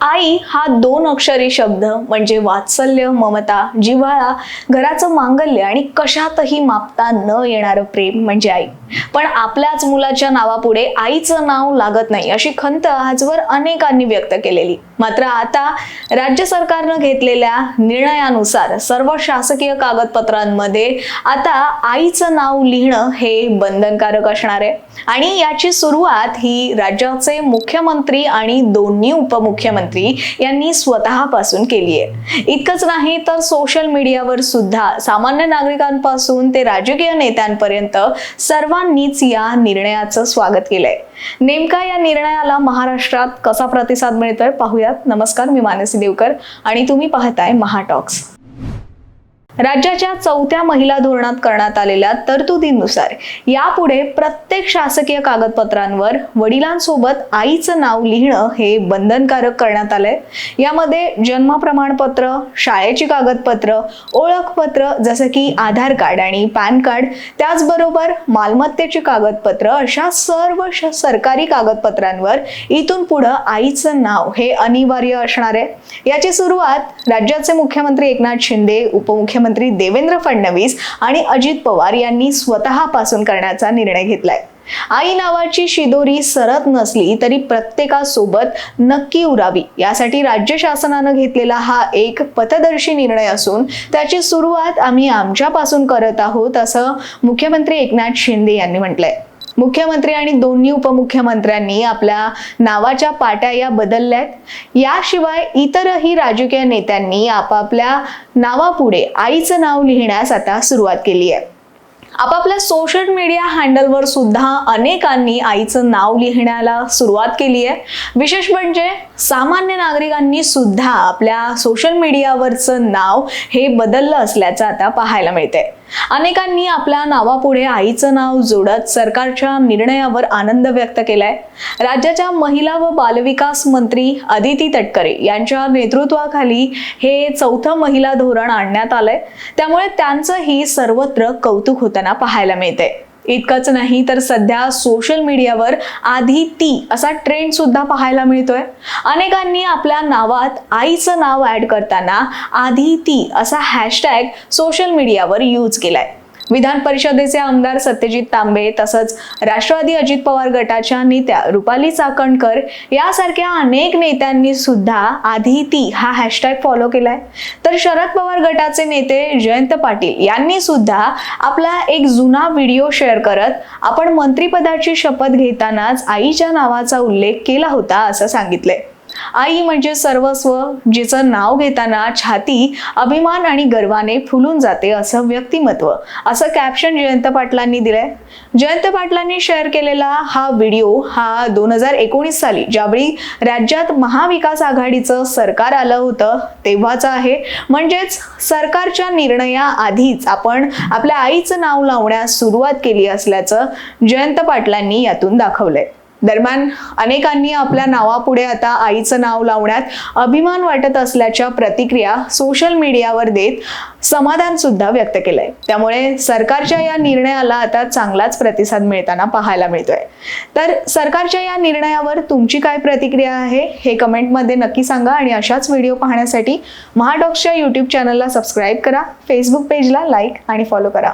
आई हा दोन अक्षरी शब्द म्हणजे वात्सल्य ममता जिव्हाळा घराचं मांगल्य आणि कशातही मापता न येणारं प्रेम म्हणजे आई. पण आपल्याच मुलाच्या नावापुढे आईचं नाव लागत नाही अशी खंत आजवर अनेकांनी व्यक्त केलेली. मात्र आता राज्य सरकारनं घेतलेल्या निर्णयानुसार सर्व शासकीय कागदपत्रांमध्ये आता आईचं नाव लिहिणं हे बंधनकारक असणार आहे. आणि याची सुरुवात ही राज्याचे मुख्यमंत्री आणि दोन्ही उपमुख्यमंत्री यांनी स्वतःपासून केली आहे. इतकंच नाही तर सोशल मीडियावर सुद्धा सामान्य नागरिकांपासून ते राजकीय नेत्यांपर्यंत सर्वांनीच या निर्णयाचं स्वागत केलंय. नेमका या निर्णयाला महाराष्ट्रात कसा प्रतिसाद मिळतोय पाहूयात. नमस्कार मी मानसी देवकर आणि तुम्ही पाहताय महाटॉक्स राज्याच्या चौथ्या महिला धोरणात करण्यात आलेल्या तरतुदींनुसार यापुढे प्रत्येक शासकीय कागदपत्रांवर वडिलांसोबत आईचं नाव लिहिणं हे बंधनकारक करण्यात आलंय. यामध्ये जन्म प्रमाणपत्र शाळेची कागदपत्र ओळखपत्र जसं की आधार कार्ड आणि पॅन कार्ड त्याचबरोबर मालमत्तेची कागदपत्र अशा सर्व श- सरकारी कागदपत्रांवर इथून पुढं आईचं नाव हे अनिवार्य असणार आहे. याची सुरुवात राज्याचे मुख्यमंत्री एकनाथ शिंदे उपमुख्यमंत्री देवेंद्र फडणवीस आणि अजित पवार यांनी स्वतःपासून करण्याचा निर्णय घेतलाय. आई नावाची शिदोरी सरत नसली तरी प्रत्येकासोबत नक्की उरावी यासाठी राज्य शासनानं घेतलेला हा एक पथदर्शी निर्णय असून त्याची सुरुवात आम्ही आमच्यापासून करत आहोत असं मुख्यमंत्री एकनाथ शिंदे यांनी म्हटलंय. मुख्यमंत्री आणि दोन्ही उपमुख्यमंत्र्यांनी आपल्या नावाच्या पाट्या या बदलल्यात. याशिवाय इतरही राजकीय नेत्यांनी आपापल्या नावापुढे आईचं नाव लिहिण्यास आता सुरुवात केली आहे. आपापल्या सोशल मीडिया हँडलवर सुद्धा अनेकांनी आईचं नाव लिहिण्याला सुरुवात केली आहे. विशेष म्हणजे सामान्य नागरिकांनी सुद्धा आपल्या सोशल मीडियावरचं नाव हे बदललं असल्याचं आता पाहायला मिळतंय. अनेकांनी आपल्या नावापुढे आईचं नाव जोडत सरकारच्या निर्णयावर आनंद व्यक्त केलाय. राज्याच्या महिला व बालविकास मंत्री अदिती तटकरे यांच्या नेतृत्वाखाली हे चौथं महिला धोरण आणण्यात आलंय. त्यामुळे त्यांचंही सर्वत्र कौतुक होताना पाहायला मिळतंय. इतकंच नाही तर सध्या सोशल मीडियावर आधी ती असा ट्रेंड सुद्धा पाहायला मिळतोय. अनेकांनी आपल्या नावात आईचं नाव ऍड करताना आधी ती असा हॅशटॅग सोशल मीडियावर यूज केलाय. विधान परिषदेचे आमदार सत्यजित तांबे तसंच राष्ट्रवादी अजित पवार गटाच्या नेत्या रुपाली चाकणकर यासारख्या अनेक नेत्यांनी सुद्धा आधी ती हा हॅशटॅग फॉलो केलाय. तर शरद पवार गटाचे नेते जयंत पाटील यांनी सुद्धा आपला एक जुना व्हिडिओ शेअर करत आपण मंत्रिपदाची शपथ घेतानाच आईच्या नावाचा उल्लेख केला होता असं सांगितलंय. आई म्हणजे सर्वस्व जिचं नाव घेताना छाती अभिमान आणि गर्वाने फुलून जाते असं व्यक्तिमत्व. असं कॅप्शन जयंत पाटलांनी दिलंय. जयंत पाटलांनी शेअर केलेला हा व्हिडिओ हा दोन हजार एकोणीस साली ज्यावेळी राज्यात महाविकास आघाडीचं सरकार आलं होतं तेव्हाचा आहे. म्हणजेच सरकारच्या निर्णयाआधीच आपण आपल्या आईचं नाव लावण्यास सुरुवात केली असल्याचं जयंत पाटलांनी यातून दाखवलंय. दरम्यान अनेकांनी आपल्या नावापुढे आता आईचं नाव लावण्यात अभिमान वाटत असल्याच्या प्रतिक्रिया सोशल मीडियावर देत समाधान सुद्धा व्यक्त केलंय. त्यामुळे सरकारच्या या निर्णयाला आता चांगलाच प्रतिसाद मिळताना पाहायला मिळतोय. तर सरकारच्या या निर्णयावर तुमची काय प्रतिक्रिया आहे हे कमेंटमध्ये नक्की सांगा आणि अशाच व्हिडिओ पाहण्यासाठी महाडॉक्सच्या यूट्यूब चॅनलला सबस्क्राईब करा फेसबुक पेजला लाईक आणि फॉलो करा.